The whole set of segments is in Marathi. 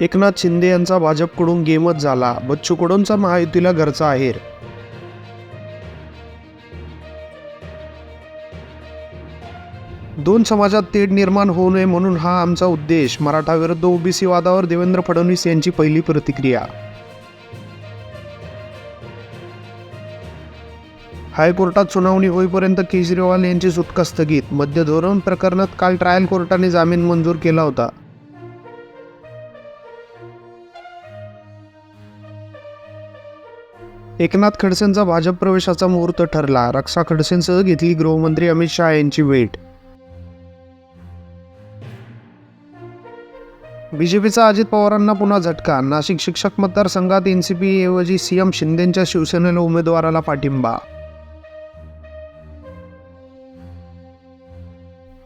एकनाथ शिंदे यांचा भाजपकडून गेमच झाला. बच्चू कडूंचा महायुतीला घरचा आहेर. दोन समाजात तेढ निर्माण होऊ नये म्हणून हा आमचा उद्देश. मराठा विरुद्ध ओबीसी वादावर देवेंद्र फडणवीस यांची पहिली प्रतिक्रिया. हायकोर्टात सुनावणी होईपर्यंत केजरीवाल यांची सुटका स्थगित. मध्य धोरण प्रकरणात काल ट्रायल कोर्टाने जामीन मंजूर केला होता. एकनाथ खडसेंचा भाजप प्रवेशाचा मुहूर्त ठरला. रक्षा खडसेंसह घेतली गृहमंत्री अमित शहा यांची भेट. बीजेपीचा अजित पवारांना पुन्हा झटका. नाशिक शिक्षक मतदारसंघात एनसीपी ऐवजी सीएम शिंदेच्या शिवसेनेला उमेदवाराला पाठिंबा.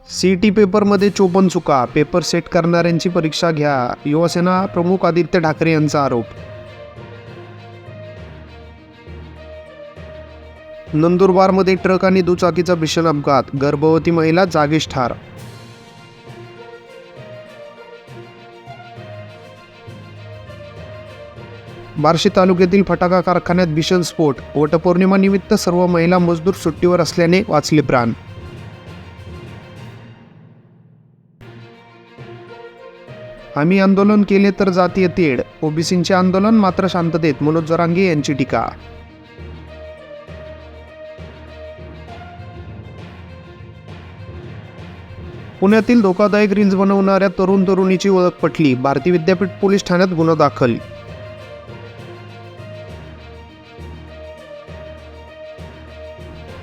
सीईटी पेपरमध्ये चोपन्न चुका. पेपर सेट करणाऱ्यांची परीक्षा घ्या. युवासेना प्रमुख आदित्य ठाकरे यांचा आरोप. नंदुरबारमध्ये ट्रक आणि दुचाकीचा भीषण अपघात. गर्भवती महिला जागीच ठार. बार्शी तालुक्यातील फटाका कारखान्यात भीषण स्फोट. वटपौर्णिमानिमित्त सर्व महिला मजदूर सुट्टीवर असल्याने वाचले प्राण. आम्ही आंदोलन केले तर जातीय तेढ ओबीसींचे आंदोलन मात्र शांततेत. मनोज जरांगे यांची टीका. पुण्यातील धोकादायक रील्स बनवणाऱ्या तरुण तरुणीची ओळख पटली. भारती विद्यापीठ पोलीस ठाण्यात गुन्हा दाखल.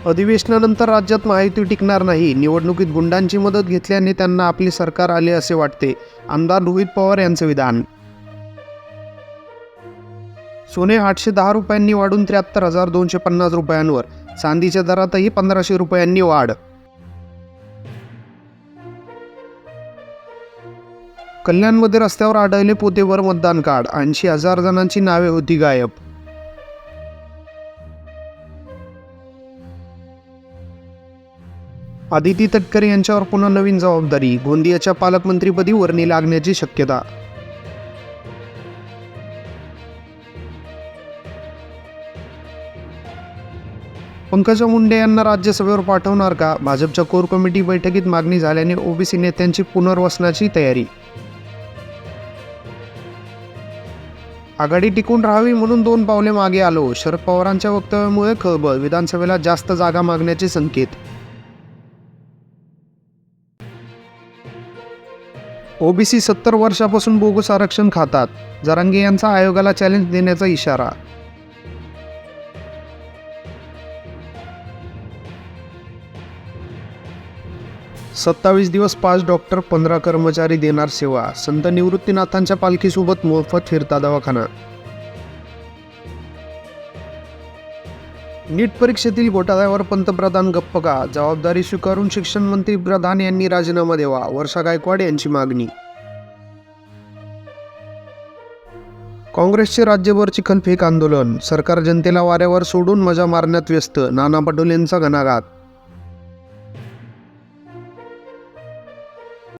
अधिवेशनानंतर राज्यात महायुती टिकणार नाही. निवडणुकीत गुंडांची मदत घेतल्याने त्यांना आपले सरकार आले असे वाटते. आमदार रोहित पवार यांचं विधान. सोने आठशे दहा रुपयांनी वाढून त्र्याहत्तर हजार दोनशे पन्नास रुपयांवर. चांदीच्या दरातही पंधराशे रुपयांनी वाढ. कल्याणमध्ये रस्त्यावर आढळले पोतेवर मतदान कार्ड. ऐंशी हजार जणांची नावे होती गायब. आदिती तटकरे यांच्यावर पुन्हा नवीन जबाबदारी. गोंदियाच्या पालकमंत्रीपदी वर्णी लागण्याची शक्यता. पंकजा मुंडे यांना राज्यसभेवर पाठवणार का? भाजपच्या कोर कमिटी बैठकीत मागणी झाल्याने ओबीसी नेत्यांची पुनर्वसनाची तयारी. आघाडी टिकून राहावी म्हणून दोन पावले मागे आलो. शरद पवारांच्या वक्तव्यामुळे खळबळ विधानसभेला जास्त जागा मागण्याचे संकेत. ओबीसी सत्तर वर्षापासून बोगस आरक्षण खातात. जरांगे यांचा आयोगाला चॅलेंज देण्याचा इशारा. सत्तावीस दिवस पाच डॉक्टर पंधरा कर्मचारी देणार सेवा संत निवृत्तीनाथांच्या पालखीसोबत मोफत फिरता दवाखाना. नीट परीक्षेतील घोटाळ्यावर पंतप्रधान गप्प का? जबाबदारी स्वीकारून शिक्षण मंत्री प्रधान यांनी राजीनामा द्यावा वर्षा गायकवाड यांची मागणी. काँग्रेसचे राज्यभर चिखलफेक आंदोलन सरकार जनतेला वाऱ्यावर सोडून मजा मारण्यात व्यस्त नाना पटोलेंचा घणाघात.